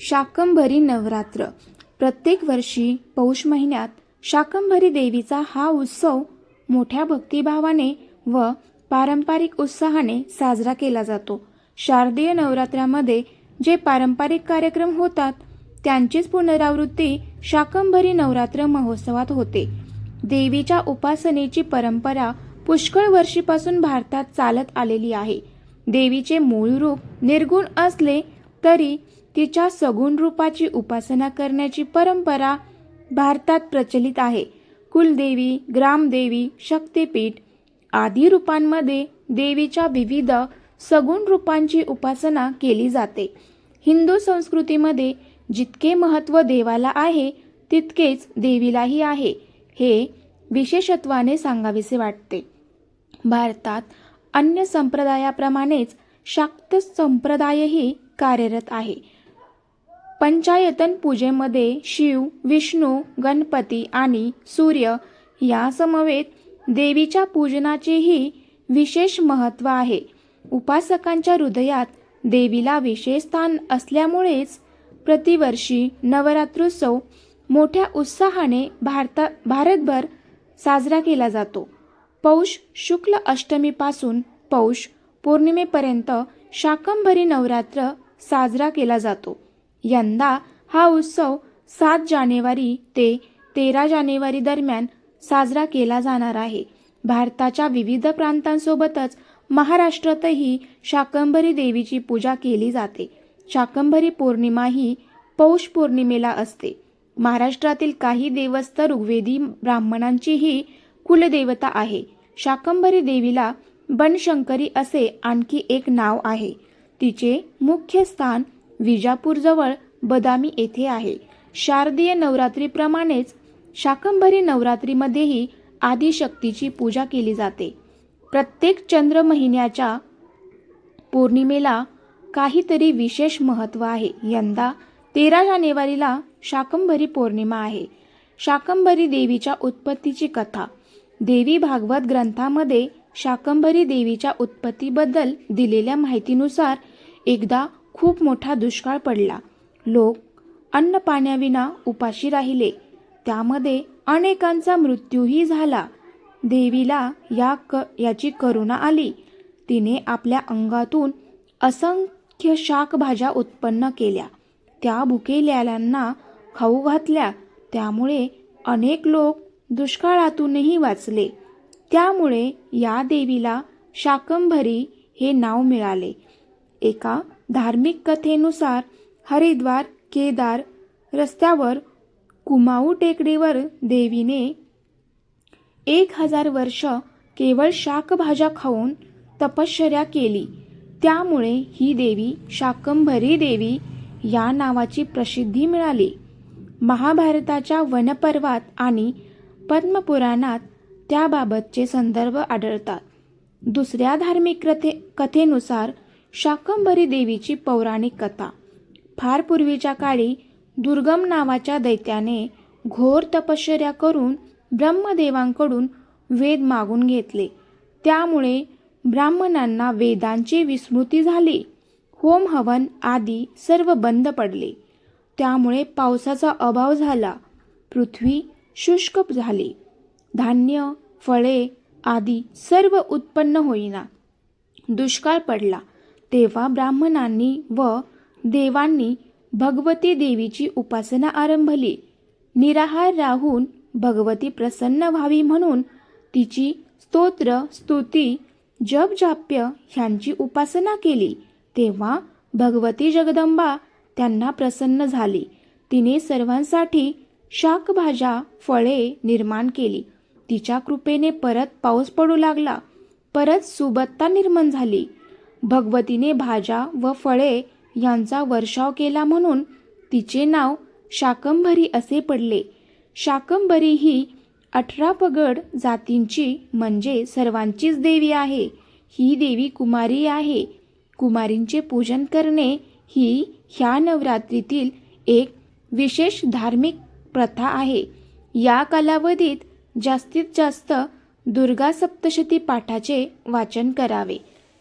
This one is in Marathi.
शाकंभरी नवरात्र. प्रत्येक वर्षी पौष महिन्यात शाकंभरी देवीचा हा उत्सव मोठ्या भक्तिभावाने व पारंपरिक उत्साहाने साजरा केला जातो. शारदीय नवरात्रामध्ये जे पारंपरिक कार्यक्रम होतात त्यांचीच पुनरावृत्ती शाकंभरी नवरात्र महोत्सवात होते. देवीच्या उपासनेची परंपरा पुष्कळ वर्षीपासून भारतात चालत आलेली आहे. देवीचे मूळ रूप निर्गुण असले तरी तिच्या सगुण रूपाची उपासना करण्याची परंपरा भारतात प्रचलित आहे. कुलदेवी ग्रामदेवी शक्तिपीठ आदी रूपांमध्ये देवीच्या विविध सगुण रूपांची उपासना केली जाते. हिंदू संस्कृतीमध्ये जितके महत्त्व देवाला आहे तितकेच देवीलाही आहे हे विशेषत्वाने सांगावेसे वाटते. भारतात अन्य संप्रदायाप्रमाणेच शाक्त संप्रदायही कार्यरत आहे. पंचायतन पूजेमध्ये शिव विष्णू गणपती आणि सूर्य यासमवेत देवीच्या पूजनाचेही विशेष महत्त्व आहे. उपासकांच्या हृदयात देवीला विशेष स्थान असल्यामुळेच प्रतिवर्षी नवरात्रोत्सव मोठ्या उत्साहाने भारता भारतभर साजरा केला जातो. पौष शुक्ल अष्टमीपासून पौष पौर्णिमेपर्यंत शाकंभरी नवरात्र साजरा केला जातो. यंदा हा उत्सव सात जानेवारी ते तेरा जानेवारी दरम्यान साजरा केला जाणार आहे. भारताच्या विविध प्रांतांसोबतच महाराष्ट्रातही शाकंभरी देवीची पूजा केली जाते. शाकंभरी पौर्णिमा ही पौष पौर्णिमेला असते. महाराष्ट्रातील काही देवस्थ ऋग्वेदी ब्राह्मणांचीही कुलदेवता आहे. शाकंभरी देवीला बनशंकरी असे आणखी एक नाव आहे. तिचे मुख्य स्थान विजापूरजवळ बदामी येथे आहे. शारदीय नवरात्रीप्रमाणेच शाकंभरी नवरात्रीमध्येही आदिशक्तीची पूजा केली जाते. प्रत्येक चंद्र महिन्याच्या पौर्णिमेला काहीतरी विशेष महत्त्व आहे. यंदा तेरा जानेवारीला शाकंभरी पौर्णिमा आहे. शाकंभरी देवीच्या उत्पत्तीची कथा. देवी भागवत ग्रंथामध्ये शाकंभरी देवीच्या उत्पत्तीबद्दल दिलेल्या माहितीनुसार एकदा खूप मोठा दुष्काळ पडला. लोक अन्न पाण्याविना उपाशी राहिले. त्यामध्ये अनेकांचा मृत्यूही झाला. देवीला या क याची करुणा आली. तिने आपल्या अंगातून असंख्य शाकभाज्या उत्पन्न केल्या. त्या भुकेल्यालांना खाऊ घातल्या. त्यामुळे अनेक लोक दुष्काळातूनही वाचले. त्यामुळे या देवीला शाकंभरी हे नाव मिळाले. एका धार्मिक कथेनुसार हरिद्वार केदार रस्त्यावर कुमाऊ टेकडीवर देवीने एक हजार वर्ष केवळ शाकभाज्या खाऊन तपश्चर्या केली. त्यामुळे ही देवी शाकंभरी देवी या नावाची प्रसिद्धी मिळाली. महाभारताच्या वनपर्वात आणि पद्मपुराणात त्याबाबतचे संदर्भ आढळतात. दुसऱ्या धार्मिक कथे कथेनुसार शाकंभरी देवीची पौराणिक कथा. फार पूर्वीच्या काळी दुर्गम नावाच्या दैत्याने घोर तपश्चर्या करून ब्रह्मदेवांकडून वेद मागून घेतले. त्यामुळे ब्राह्मणांना वेदांची विस्मृती झाली. होम हवन आदी सर्व बंद पडले. त्यामुळे पावसाचा अभाव झाला. पृथ्वी शुष्क झाली. धान्य फळे आदी सर्व उत्पन्न होईना. दुष्काळ पडला. तेव्हा ब्राह्मणांनी व देवांनी भगवती देवीची उपासना आरंभली. निराहार राहून भगवती प्रसन्न व्हावी म्हणून तिची स्तोत्र स्तुती जपजाप्य ह्यांची उपासना केली. तेव्हा भगवती जगदंबा त्यांना प्रसन्न झाली. तिने सर्वांसाठी शाकभाज्या फळे निर्माण केली. तिच्या कृपेने परत पाऊस पडू लागला. परत सुबत्ता निर्माण झाली. भगवतीने भाज्या व फळे यांचा वर्षाव केला म्हणून तिचे नाव शाकंभरी असे पडले. शाकंभरी ही अठरा पगड जातींची म्हणजे सर्वांचीच देवी आहे. ही देवी कुमारी आहे. कुमारींचे पूजन करणे ही ह्या नवरात्रीतील एक विशेष धार्मिक प्रथा आहे. या कालावधीत जास्तीत जास्त दुर्गा सप्तशती पाठाचे वाचन करावे.